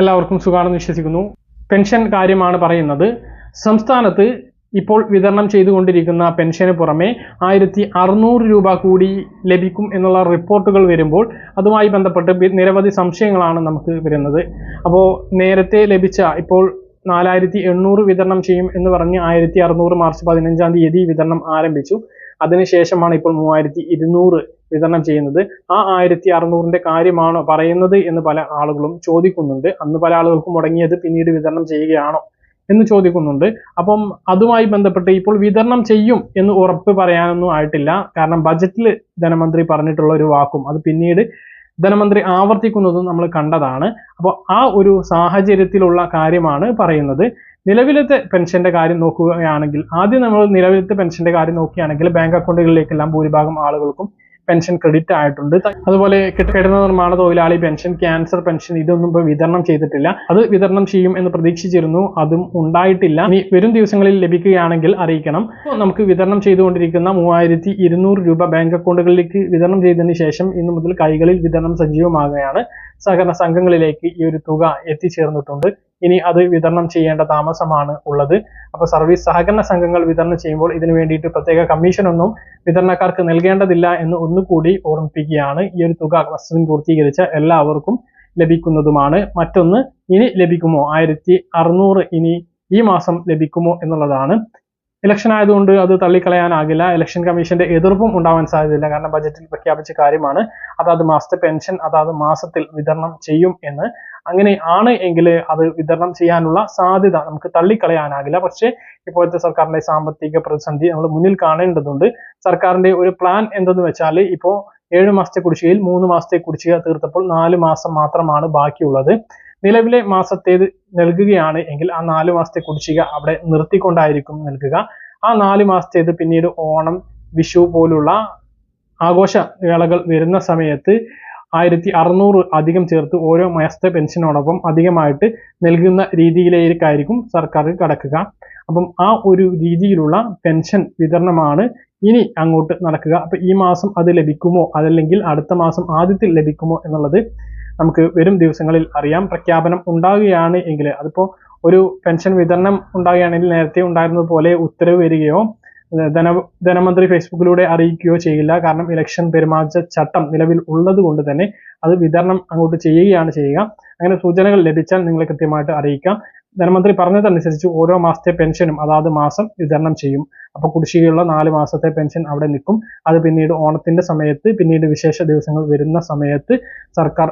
എല്ലാവർക്കും സുഖമാണെന്ന് വിശ്വസിക്കുന്നു. പെൻഷൻ കാര്യമാണ് പറയുന്നത്. സംസ്ഥാനത്ത് ഇപ്പോൾ വിതരണം ചെയ്തുകൊണ്ടിരിക്കുന്ന പെൻഷന് പുറമെ ആയിരത്തി അറുന്നൂറ് രൂപ കൂടി ലഭിക്കും എന്നുള്ള റിപ്പോർട്ടുകൾ വരുമ്പോൾ അതുമായി ബന്ധപ്പെട്ട് നിരവധി സംശയങ്ങളാണ് നമുക്ക് വരുന്നത്. അപ്പോൾ നേരത്തെ ലഭിച്ച ഇപ്പോൾ നാലായിരത്തി എണ്ണൂറ് വിതരണം ചെയ്യും എന്ന് പറഞ്ഞ് ആയിരത്തി അറുന്നൂറ് മാർച്ച് പതിനഞ്ചാം തീയതി വിതരണം ആരംഭിച്ചു. അതിനുശേഷമാണ് ഇപ്പോൾ മൂവായിരത്തി ഇരുന്നൂറ് വിതരണം ചെയ്യുന്നത്. ആ ആയിരത്തി അറുന്നൂറിന്റെ കാര്യമാണോ പറയുന്നത് എന്ന് പല ആളുകളും ചോദിക്കുന്നുണ്ട്. അന്ന് പല ആളുകൾക്കും മുടങ്ങിയത് പിന്നീട് വിതരണം ചെയ്യുകയാണോ എന്ന് ചോദിക്കുന്നുണ്ട്. അപ്പം അതുമായി ബന്ധപ്പെട്ട് ഇപ്പോൾ വിതരണം ചെയ്യും എന്ന് ഉറപ്പ് പറയാനൊന്നും ആയിട്ടില്ല. കാരണം ബജറ്റിൽ ധനമന്ത്രി പറഞ്ഞിട്ടുള്ള ഒരു വാക്കും അത് പിന്നീട് ധനമന്ത്രി ആവർത്തിക്കുന്നതും നമ്മൾ കണ്ടതാണ്. അപ്പോൾ ആ ഒരു സാഹചര്യത്തിലുള്ള കാര്യമാണ് പറയുന്നത്. നിലവിലത്തെ പെൻഷന്റെ കാര്യം നോക്കുകയാണെങ്കിൽ ആദ്യം നമ്മൾ നിലവിലത്തെ പെൻഷന്റെ കാര്യം നോക്കുകയാണെങ്കിൽ ബാങ്ക് അക്കൗണ്ടുകളിലേക്കെല്ലാം ഭൂരിഭാഗം ആളുകൾക്കും പെൻഷൻ ക്രെഡിറ്റ് ആയിട്ടുണ്ട്. അതുപോലെ കെട്ടിട നിർമ്മാണ തൊഴിലാളി പെൻഷൻ ക്യാൻസർ പെൻഷൻ ഇതൊന്നും ഇപ്പോൾ വിതരണം ചെയ്തിട്ടില്ല. അത് വിതരണം ചെയ്യും എന്ന് പ്രതീക്ഷിച്ചിരുന്നു. അതും ഉണ്ടായിട്ടില്ല. ഇനി വരും ദിവസങ്ങളിൽ ലഭിക്കുകയാണെങ്കിൽ അറിയിക്കണം. നമുക്ക് വിതരണം ചെയ്തുകൊണ്ടിരിക്കുന്ന മൂവായിരത്തി ഇരുന്നൂറ് രൂപ ബാങ്ക് അക്കൗണ്ടുകളിലേക്ക് വിതരണം ചെയ്തതിന് ശേഷം ഇന്നു മുതൽ കൈകളിൽ വിതരണം സജീവമാകുകയാണ്. സഹകരണ സംഘങ്ങളിലേക്ക് ഈ ഒരു തുക എത്തിച്ചേർന്നിട്ടുണ്ട്. ഇനി അത് വിതരണം ചെയ്യേണ്ട താമസമാണ് ഉള്ളത്. അപ്പൊ സർവീസ് സഹകരണ സംഘങ്ങൾ വിതരണം ചെയ്യുമ്പോൾ ഇതിനു വേണ്ടിയിട്ട് പ്രത്യേക കമ്മീഷനൊന്നും വിതരണക്കാർക്ക് നൽകേണ്ടതില്ല എന്ന് ഒന്നുകൂടി ഓർമ്മിപ്പിക്കുകയാണ്. ഈ ഒരു തുക വസ്തുവിൻ പൂർത്തീകരിച്ച എല്ലാവർക്കും ലഭിക്കുന്നതുമാണ്. മറ്റൊന്ന് ഇനി ലഭിക്കുമോ? ആയിരത്തി അറുന്നൂറ് ഇനി ഈ മാസം ലഭിക്കുമോ എന്നുള്ളതാണ്. ഇലക്ഷൻ ആയതുകൊണ്ട് അത് തള്ളിക്കളയാനാകില്ല. ഇലക്ഷൻ കമ്മീഷന്റെ എതിർപ്പും ഉണ്ടാവാൻ സാധ്യതയില്ല. കാരണം ബജറ്റിൽ പ്രഖ്യാപിച്ച കാര്യമാണ്. അതാത് മാസത്തെ പെൻഷൻ അതാത് മാസത്തിൽ വിതരണം ചെയ്യും എന്ന് അങ്ങനെ ആണ് എങ്കിൽ അത് വിതരണം ചെയ്യാനുള്ള സാധ്യത നമുക്ക് തള്ളിക്കളയാനാകില്ല. പക്ഷേ ഇപ്പോഴത്തെ സർക്കാരിന്റെ സാമ്പത്തിക പ്രതിസന്ധി നമ്മൾ മുന്നിൽ കാണേണ്ടതുണ്ട്. സർക്കാരിന്റെ ഒരു പ്ലാൻ എന്തെന്ന് വെച്ചാൽ ഇപ്പോൾ ഏഴ് മാസത്തെ കുടിശ്ശികയിൽ മൂന്ന് മാസത്തെ കുടിശ്ശിക തീർത്തപ്പോൾ നാല് മാസം മാത്രമാണ് ബാക്കിയുള്ളത്. നിലവിലെ മാസത്തേത് നൽകുകയാണ് എങ്കിൽ ആ നാല് മാസത്തെ കുടിശ്ശിക അവിടെ നിർത്തിക്കൊണ്ടായിരിക്കും നൽകുക. ആ നാല് മാസത്തേത് പിന്നീട് ഓണം വിഷു പോലുള്ള ആഘോഷ വേളകൾ വരുന്ന സമയത്ത് ആയിരത്തി അറുന്നൂറ് അധികം ചേർത്ത് ഓരോ മാസത്തെ പെൻഷനോടൊപ്പം അധികമായിട്ട് നൽകുന്ന രീതിയിലേക്കായിരിക്കും സർക്കാർ കടക്കുക. അപ്പം ആ ഒരു രീതിയിലുള്ള പെൻഷൻ വിതരണമാണ് ഇനി അങ്ങോട്ട് നടക്കുക. അപ്പൊ ഈ മാസം അത് ലഭിക്കുമോ? അതല്ലെങ്കിൽ അടുത്ത മാസം ആദ്യത്തിൽ ലഭിക്കുമോ എന്നുള്ളത് നമുക്ക് വരും ദിവസങ്ങളിൽ അറിയാം. പ്രഖ്യാപനം ഉണ്ടാകുകയാണ് എങ്കിൽ അതിപ്പോ ഒരു പെൻഷൻ വിതരണം ഉണ്ടാകുകയാണെങ്കിൽ നേരത്തെ ഉണ്ടായിരുന്നത് പോലെ ഉത്തരവ് വരികയോ ധന ധനമന്ത്രി ഫേസ്ബുക്കിലൂടെ അറിയിക്കുകയോ ചെയ്യില്ല. കാരണം ഇലക്ഷൻ പെരുമാറ്റ ചട്ടം നിലവിൽ ഉള്ളത് കൊണ്ട് തന്നെ അത് വിതരണം അങ്ങോട്ട് ചെയ്യുകയാണ് ചെയ്യുക. അങ്ങനെ സൂചനകൾ ലഭിച്ചാൽ നിങ്ങളെ കൃത്യമായിട്ട് അറിയിക്കാം. ധനമന്ത്രി പറഞ്ഞതനുസരിച്ച് ഓരോ മാസത്തെ പെൻഷനും അതാത് മാസം വിതരണം ചെയ്യും. അപ്പൊ കുടിശ്ശികയുള്ള നാല് മാസത്തെ പെൻഷൻ അവിടെ നിൽക്കും. അത് പിന്നീട് ഓണത്തിന്റെ സമയത്ത് പിന്നീട് വിശേഷ ദിവസങ്ങൾ വരുന്ന സമയത്ത് സർക്കാർ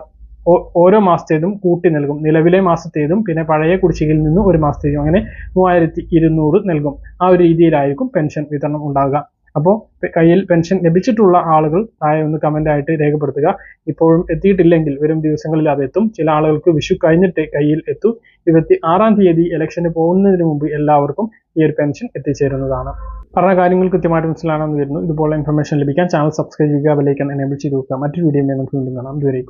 ഓരോ മാസത്തേതും കൂട്ടി നൽകും. നിലവിലെ മാസത്തേതും പിന്നെ പഴയ കുടിശ്ശികയിൽ നിന്നും ഒരു മാസത്തേതും അങ്ങനെ മൂവായിരത്തി ഇരുന്നൂറ് നൽകും. ആ ഒരു രീതിയിലായിരിക്കും പെൻഷൻ വിതരണം ഉണ്ടാകുക അപ്പോൾ കയ്യിൽ പെൻഷൻ ലഭിച്ചിട്ടുള്ള ആളുകൾ താഴെ ഒന്ന് കമന്റ് ആയിട്ട് രേഖപ്പെടുത്തുക. ഇപ്പോഴും എത്തിയിട്ടില്ലെങ്കിൽ വരും ദിവസങ്ങളിൽ അത് എത്തും. ചില ആളുകൾക്ക് വിഷു കഴിഞ്ഞിട്ട് കയ്യിൽ എത്തും. ഇരുപത്തി ആറാം തീയതി ഇലക്ഷന് പോകുന്നതിന് മുമ്പ് എല്ലാവർക്കും ഈ ഒരു പെൻഷൻ എത്തിച്ചേരുന്നതാണ്. പറഞ്ഞ കാര്യങ്ങൾ കൃത്യമായിട്ട് മനസ്സിലാണെന്ന് വരുന്നു. ഇതുപോലെ ഇൻഫർമേഷൻ ലഭിക്കാൻ ചാനൽ സബ്സ്ക്രൈബ് ചെയ്യുക വിലയ്ക്കാൻ എനേബിൾ ചെയ്ത് നോക്കുക മറ്റൊരു വീഡിയോ നമുക്ക് വീണ്ടും കാണാം. ഇതുവരെയും